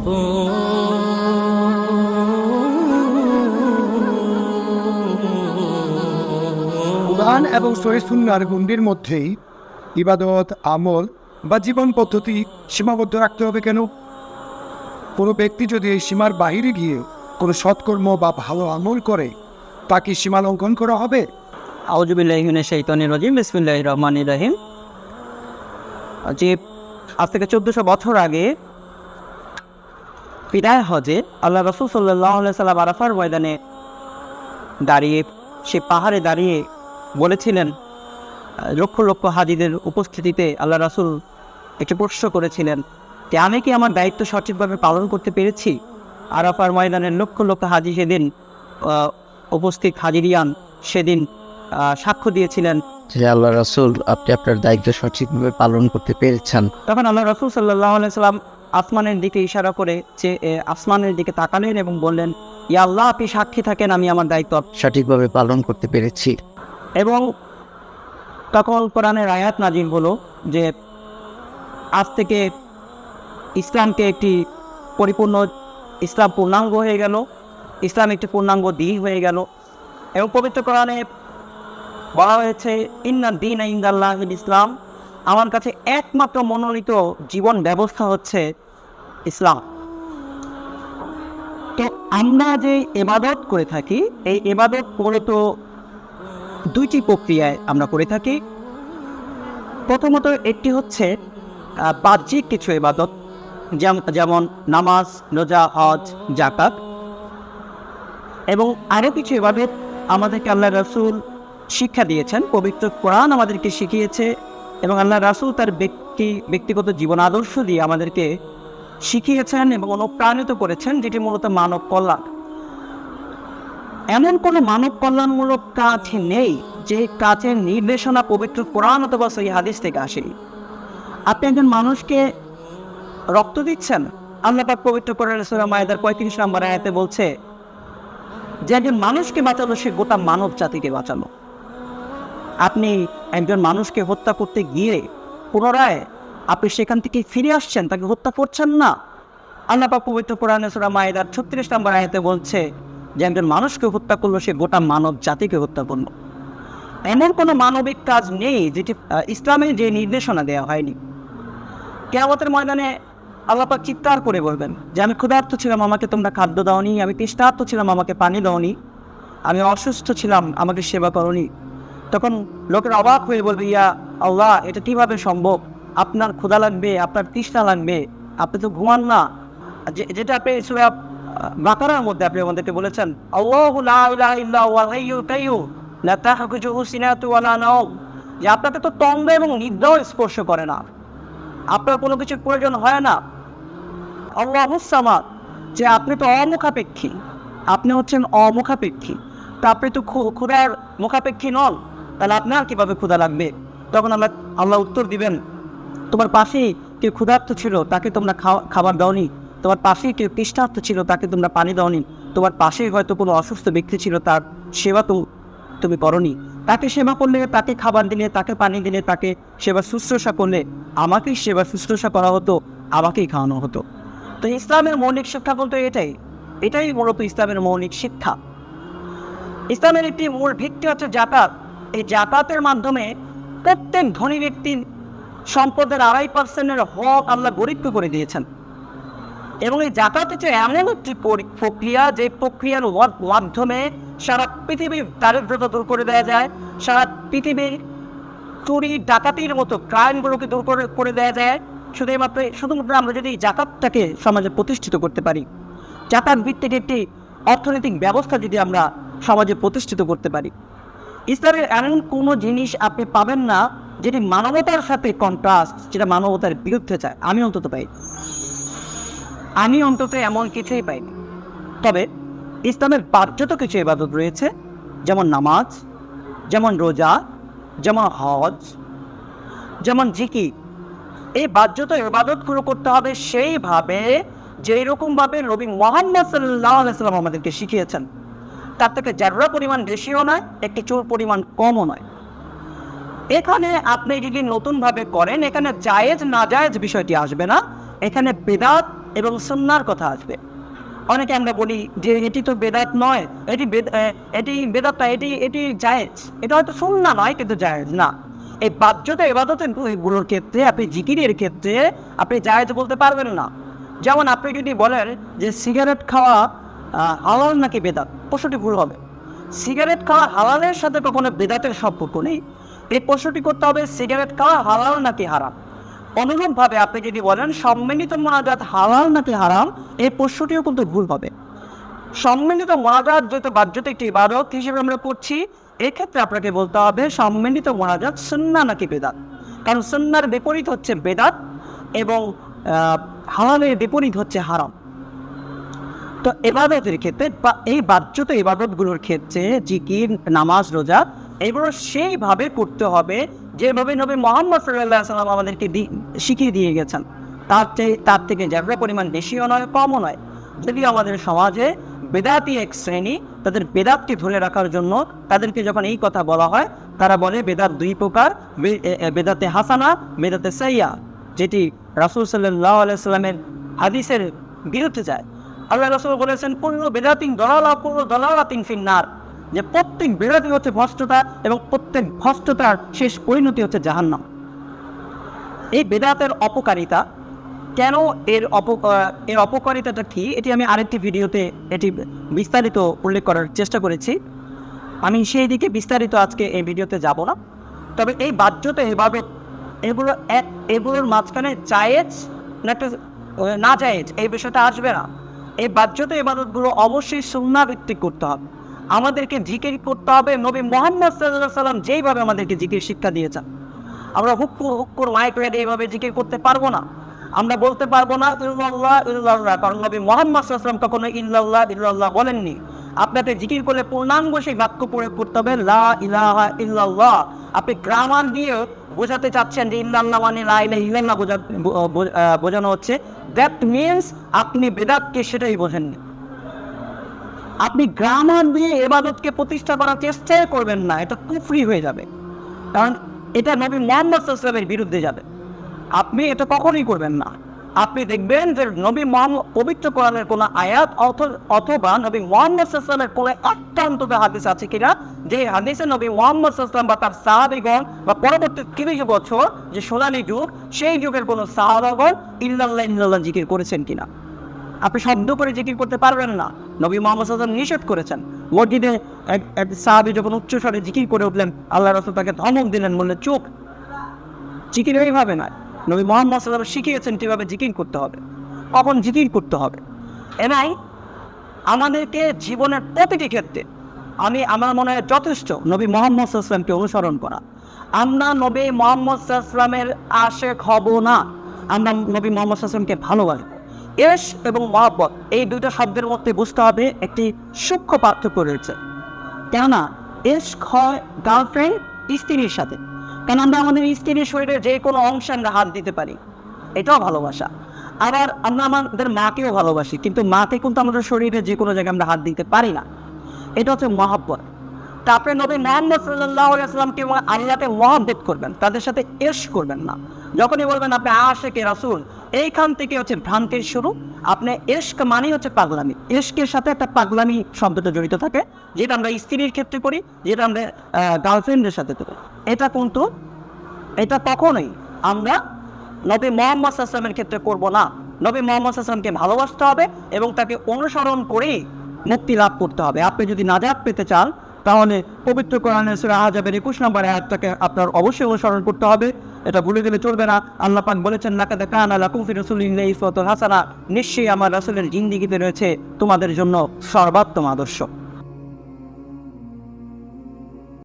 কোরআন এবং সহিসুন্নার গণ্ডির মধ্যেই ইবাদত আমল বা জীবন পদ্ধতি সীমাবদ্ধ রাখতে হবে কেন? কোনো ব্যক্তি যদি এই সীমার বাইরে গিয়ে কোনো সৎকর্ম বা ভালো আমল করে তা কি সীমা লঙ্ঘন করা হবে? আউজুবিল্লাহিনে শৈতনী রজিম বিসমিল্লাহ রহমান রহিম। যে আজ থেকে চোদ্দশো বছর আগে বিদায় হজে আল্লাহ রসুল সাল্লাহ সাল্লাম আরাফার ময়দানে দাঁড়িয়ে সে পাহাড়ে দাঁড়িয়ে বলেছিলেন লক্ষ লক্ষ হাজিদের উপস্থিতিতে আল্লাহ রাসুল একটি প্রশ্ন করেছিলেন যে আমি কি আমার দায়িত্ব সঠিকভাবে পালন করতে পেরেছি? আরাফার ময়দানের লক্ষ লক্ষ হাজি সেদিন উপস্থিত হাজিরিয়ান সেদিন সাক্ষ্য দিয়েছিলেন। যে আল্লাহ রাসূল আপনি আপনার দায়িত্ব সঠিকভাবে পালন করতে পেরেছেন। তখন আল্লাহ রসুল সাল্লাহ সাল্লাম আসমানের দিকে ইশারা করে যে আসমানের দিকে তাকালেন এবং বললেন ইয়া আল্লাহ আপনি সাক্ষী থাকেন আমি আমার দায়িত্ব সঠিকভাবে পালন করতে পেরেছি। এবং তখন কোরআনের আয়াত নাজিল হলো যে আজ থেকে ইসলামকে একটি পরিপূর্ণ ইসলাম পূর্ণাঙ্গ হয়ে গেল ইসলাম একটি পূর্ণাঙ্গ দিন হয়ে গেল এবং পবিত্র কোরআনে বলা হয়েছে ইন্না দিন ইন্দাল্লাহ ইসলাম আমার কাছে একমাত্র মনোনীত জীবন ব্যবস্থা হচ্ছে ইসলাম। তো আমরা যে এবাদত করে থাকি, এই এবাদত করে তো দুইটি প্রক্রিয়ায় আমরা করে থাকি। প্রথমত একটি হচ্ছে বাহ্যিক কিছু এবাদত, যেম- যেমন নামাজ, রোজা, হজ জাকাত এবং আরও কিছু এবাদত আমাদেরকে আল্লাহ রসুল শিক্ষা দিয়েছেন, পবিত্র কোরআন আমাদেরকে শিখিয়েছে। এবং আল্লাহ রাসূল তার ব্যক্তি, ব্যক্তিগত জীবন আদর্শ দিয়ে আমাদেরকে শিখিয়েছেন এবং অনুপ্রাণিত করেছেন, যেটি মূলত মানব কল্যাণ। এমন কোনো মানব কল্যাণমূলক কাজ নেই, যে কাজের নির্দেশনা পবিত্র কোরআন অথবা সেই হাদিস থেকে আসেনি। আপনি একজন মানুষকে রক্ত দিচ্ছেন, আল্লাহ পাক পবিত্র কোরআন মায়েদার পঁয়ত্রিশ নম্বর আয়াতে বলছে, যে একজন মানুষকে বাঁচালো, সে গোটা মানব জাতিকে বাঁচানো আপনি একজন মানুষকে হত্যা করতে গিয়ে পুনরায় আপনি সেখান থেকে ফিরে আসছেন, তাকে হত্যা করছেন না? আল্লাহ পবিত্র কোরআনে সুরা মায়েদার ছত্রিশ নম্বর আয়াতে বলছে যে একজন মানুষকে হত্যা করল, সে গোটা মানব জাতিকে হত্যা করল। এমন কোনো মানবিক কাজ নেই যেটি ইসলামে যে নির্দেশনা দেওয়া হয়নি। কেয়ামতের ময়দানে আল্লাপাক চিৎকার করে বলবেন যে, আমি ক্ষুধার্ত ছিলাম, আমাকে তোমরা খাদ্য দাওনি, আমি তৃষ্ণার্ত ছিলাম, আমাকে পানি দাওনি, আমি অসুস্থ ছিলাম, আমাকে সেবা করনি। তখন লোকের অবাক হয়ে বলবে ইয়া আল্লাহ এটা কীভাবে সম্ভব আপনার ক্ষুধা লাগবে আপনার তৃষ্ণা লাগবে আপনি তো ঘুমান না যেটা আপনি সুরা বাকারার মধ্যে আপনি আমাদেরকে বলেছেন যে আপনাকে তো তন্দ্রা এবং নিদ্রাও স্পর্শ করে না আপনার কোনো কিছুর প্রয়োজন হয় না আল্লাহুসামাদ যে আপনি তো অমুখাপেক্ষী আপনি হচ্ছেন অমুখাপেক্ষী তা আপনি তো ক্ষুধার মুখাপেক্ষী নন তাহলে আপনার কীভাবে ক্ষুধা লাগবে? তখন আমরা আল্লাহ উত্তর দিবেন, তোমার পাশেই কেউ ক্ষুধার্ত ছিল তাকে তোমরা খাবার দাওনি। তোমার পাশেই কেউ তৃষ্ণার্ত ছিল তাকে তোমরা পানি দাওনি। তোমার পাশেই হয়তো কোনো অসুস্থ ব্যক্তি ছিল তার সেবা তো, তুমি করনি। তাকে সেবা করলে, তাকে খাবার দিলে, তাকে পানি দিলে, তাকে সেবা শুশ্রূষা করলে, আমাকেই সেবা শুশ্রূষা করা হতো, আমাকেই খাওয়ানো হতো। তো ইসলামের মৌলিক শিক্ষা বলতে এটাই এটাই মূলত ইসলামের মৌলিক শিক্ষা। ইসলামের একটি মূল ভিত্তি হচ্ছে জাকাত এই জাকাতের মাধ্যমে প্রত্যেক ধনী ব্যক্তির সম্পদের আড়াই পার্সেন্টের হক আল্লাহ গরিবকে করে দিয়েছেন। এবং এই জাকাত হচ্ছে এমন একটি পরি- প্রক্রিয়া, যে প্রক্রিয়ার মাধ্যমে সারা পৃথিবীর দারিদ্রতা দূর করে দেওয়া যায়, সারা পৃথিবীর চুরি, ডাকাতির মতো ক্রাইমগুলোকে দূর করে করে দেওয়া যায়। শুধুমাত্র শুধুমাত্র আমরা যদি এই জাকাতটাকে সমাজে প্রতিষ্ঠিত করতে পারি, জাকাত ভিত্তিক একটি অর্থনৈতিক ব্যবস্থা যদি আমরা সমাজে প্রতিষ্ঠিত করতে পারি ইসলামের এমন কোনো জিনিস আপনি পাবেন না যেটি মানবতার সাথে কন্ট্রাস্ট যেটা মানবতার বিরুদ্ধে চায় আমি অন্তত পাই আমি অন্তত এমন কিছুই পাইনি। তবে ইসলামের বাধ্যত কিছু ইবাদত রয়েছে, যেমন নামাজ, যেমন রোজা, যেমন হজ, যেমন জিকি এই বাধ্যত ইবাদতগুলো করতে হবে সেইভাবে যেই রকমভাবে নবী মোহাম্মদ সাল্লাহ সাল্লাম আমাদেরকে শিখিয়েছেন। তার থেকে যারা পরিমাণ বেশিও নয়, একটি চুর পরিমাণ কমও নয়। এখানে আপনি যদি নতুনভাবে করেন, এখানে জায়েজ না জায়েজ বিষয়টি আসবে না। এখানে বেদাত এবং সুন্নার কথা আসবে। অনেকে আমরা বলি যে এটি তো বেদাত নয়, এটি এটি বেদাত নয় এটি এটি জায়েজ। এটা হয়তো সুন্না নয়, কিন্তু জায়েজ না। এই বাধ্যতা এবাদতেরগুলোর ক্ষেত্রে, আপনি জিকিরের ক্ষেত্রে, আপনি জায়েজ বলতে পারবেন না। যেমন আপনি যদি বলেন যে সিগারেট খাওয়া হালাল নাকি বেদাত? প্রশ্নটি ভুল হবে। সিগারেট খাওয়া হালালের সাথে কখনো বেদাতের সম্পর্ক নেই। এই প্রশ্নটি করতে হবে, সিগারেট খাওয়া হালাল নাকি হারাম? অনুরূপভাবে আপনি যদি বলেন, সম্মিলিত মোনাজাত হালাল নাকি হারাম, এই প্রশ্নটিও কিন্তু ভুল হবে। সম্মিলিত মোনাজাত যেহেতু বাধ্যত একটি ইবাদত হিসেবে আমরা করছি এক্ষেত্রে আপনাকে বলতে হবে, সম্মিলিত মোনাজাত সুন্না নাকি বেদাত? কারণ সুন্নার বিপরীত হচ্ছে বেদাত এবং হালালের বিপরীত হচ্ছে হারাম। তো এবাদতের ক্ষেত্রে বা এই বাহ্যত ইবাদতগুলোর ক্ষেত্রে জিকির, নামাজ, রোজা এগুলো সেইভাবে করতে হবে যেভাবে নবী মোহাম্মদ সাল্লাহ সাল্লাম আমাদেরকে শিখিয়ে দিয়ে গেছেন। তার চেয়ে তার থেকে যারা পরিমাণ বেশিও নয়, কমও নয়। যদিও আমাদের সমাজে বেদাতি এক শ্রেণি, তাদের বেদাতকে ধরে রাখার জন্য তাদেরকে যখন এই কথা বলা হয়, তারা বলে বেদাত দুই প্রকার বেদাতে হাসানা, বেদাতে সাইয়া, যেটি রাসুল সাল্লাহ আলাইসাল্লামের হাদিসের বিরুদ্ধে যায়। আল্লাহ রসুল বলেছেন পূর্ণ বেদাতিন দলালা পূর্ণ দলালাতিন ফিন্নার। যে প্রত্যেক বেদাতি হচ্ছে ভ্রষ্টতা এবং প্রত্যেক ভ্রষ্টতার শেষ পরিণতি হচ্ছে জাহান্নাম। এই বেদাতের অপকারিতা, কেন এর অপ, এর অপকারিতাটা কি, এটি আমি আরেকটি ভিডিওতে এটি বিস্তারিত উল্লেখ করার চেষ্টা করেছি। আমি সেই দিকে বিস্তারিত আজকে এই ভিডিওতে যাব না। তবে এই বাধ্যতা এভাবে, এগুলো এগুলোর মাঝখানে জায়েজ না একটা, না জায়েজ, এই বিষয়টা আসবে না। এই বাধ্যতা এবাদতগুলো অবশ্যই সুন্না ভিত্তিক করতে হবে। আমাদেরকে জিকির করতে হবে। নবী মোহাম্মদ সাল্লাহ সাল্লাম যেইভাবে আমাদেরকে জিকির শিক্ষা দিয়েছেন। আমরা হুক্কুর হুক্কুর মাইক রেডে এইভাবে জিকির করতে পারব না। আমরা বলতে পারব না, ইল্লাল্লাহ ইল্লাল্লাহ। কারণ নবী মোহাম্মদ সাল্লাম কখনো ইল্লাল্লাহ ইল্লাল্লাহ বলেননি। আপনাকে জিকির করলে পূর্ণাঙ্গ সেই বাক্য প্রয়োগ করতে হবে, লা ইলাহা ইল্লাল্লাহ। আপনি গ্রামার দিয়ে বোঝাতে চাচ্ছেন যে, ইল্লাল্লাহ মানে লা ইলাহা ইল্লাল্লাহ বোঝানো হচ্ছে। দ্যাট মিনস আপনি বেদাতকে সেটাই বোঝেন আপনি গ্রামার দিয়ে এবাদতকে প্রতিষ্ঠা করার চেষ্টাই করবেন না, এটা কুফরি হয়ে যাবে। কারণ এটা নবী মোহাম্মদ সাল্লামের বিরুদ্ধে যাবে। আপনি এটা কখনোই করবেন না। আপনি দেখবেন যে নবী মোহাম্মদ পবিত্র কোরআনের কোনো আয়াত অথবা নবী মোহাম্মদ সাল্লামের কোনো একটা হাদিস আছে কিনা, যে হাদিসে নবী মোহাম্মদ বা তার সাহাবিগণ বা পরবর্তী তিরিশ বছর যে সোনালী যুগ, সেই যুগের কোনো সাহাবাগণ ইল্লাল্লাহ ইল্লাল্লাহ জিকির করেছেন কিনা? আপনি শব্দ করে জিকির করতে পারবেন না। নবী মোহাম্মদ নিষেধ করেছেন। মসজিদে এক এক সাহাবি যখন উচ্চস্বরে জিকির করে উঠলেন, আল্লাহ রসুল তাকে ধমক দিলেন, বললেন চোখ জিকির এইভাবে নয়। নবী মোহাম্মদ সাল্লাম শিখিয়েছেন কীভাবে জিকির করতে হবে, কখন জিকির করতে হবে। এবং আমাদেরকে জীবনের প্রতিটি ক্ষেত্রে আমি, আমার মনে হয় যথেষ্ট নবী মোহাম্মদ সাল্লামকে অনুসরণ করা। আমরা নবী মোহাম্মদ সাল্লামের আশেক হব না, আমরা নবী মোহাম্মদ সাল্লামকে ভালোবাসবো। এস এবং মহাব্বত, এই দুইটা শব্দের মধ্যে বুঝতে হবে একটি সূক্ষ্ম পার্থক্য রয়েছে। কেননা এস হয় গার্লফ্রেন্ড স্ত্রীর সাথে। কারণ আমরা আমাদের স্ত্রীর শরীরে যে কোনো অংশে আমরা হাত দিতে পারি। এটাও ভালোবাসা। আবার আমরা আমাদের মাকেও ভালোবাসি, কিন্তু মাকে কিন্তু আমাদের শরীরে যে কোনো জায়গায় আমরা হাত দিতে পারি না। এটা হচ্ছে মহাব্বত। তারপরে নবী মোহাম্মদ সাল্লাহ কেউ আল্লাহকে মহাব্বত করবেন, তাদের সাথে এস করবেন না। যখনই বলবেন, আপনি আশেকে রাসুল এইখান থেকে হচ্ছে ভ্রান্তির শুরু। আপনি এশক মানে হচ্ছে পাগলামি। এশকের সাথে একটা পাগলামি শব্দটা জড়িত থাকে, যেটা আমরা স্ত্রীর ক্ষেত্রে করি, যেটা আমরা গার্লফ্রেন্ডের সাথে করি। এটা কিন্তু, এটা কখনোই আমরা নবী মোহাম্মদ আসলামের ক্ষেত্রে করব না। নবী মোহাম্মদ আসলামকে ভালোবাসতে হবে এবং তাকে অনুসরণ করেই মুক্তি লাভ করতে হবে। আপনি যদি নাজাত পেতে চান, তাহলে পবিত্র কোরআনের সুরা আজাবের একুশ নম্বর আয়াতটাকে আপনার অবশ্যই অনুসরণ করতে হবে। এটা ভুলে গেলে চলবে না। আল্লাহ পাক বলেছেন নাকাদা কান আলা কুফি রসুলিল্লাহ ইসফতুল হাসানা। নিশ্চয়ই আমার রাসূলের জিন্দিগিতে রয়েছে তোমাদের জন্য সর্বোত্তম আদর্শ।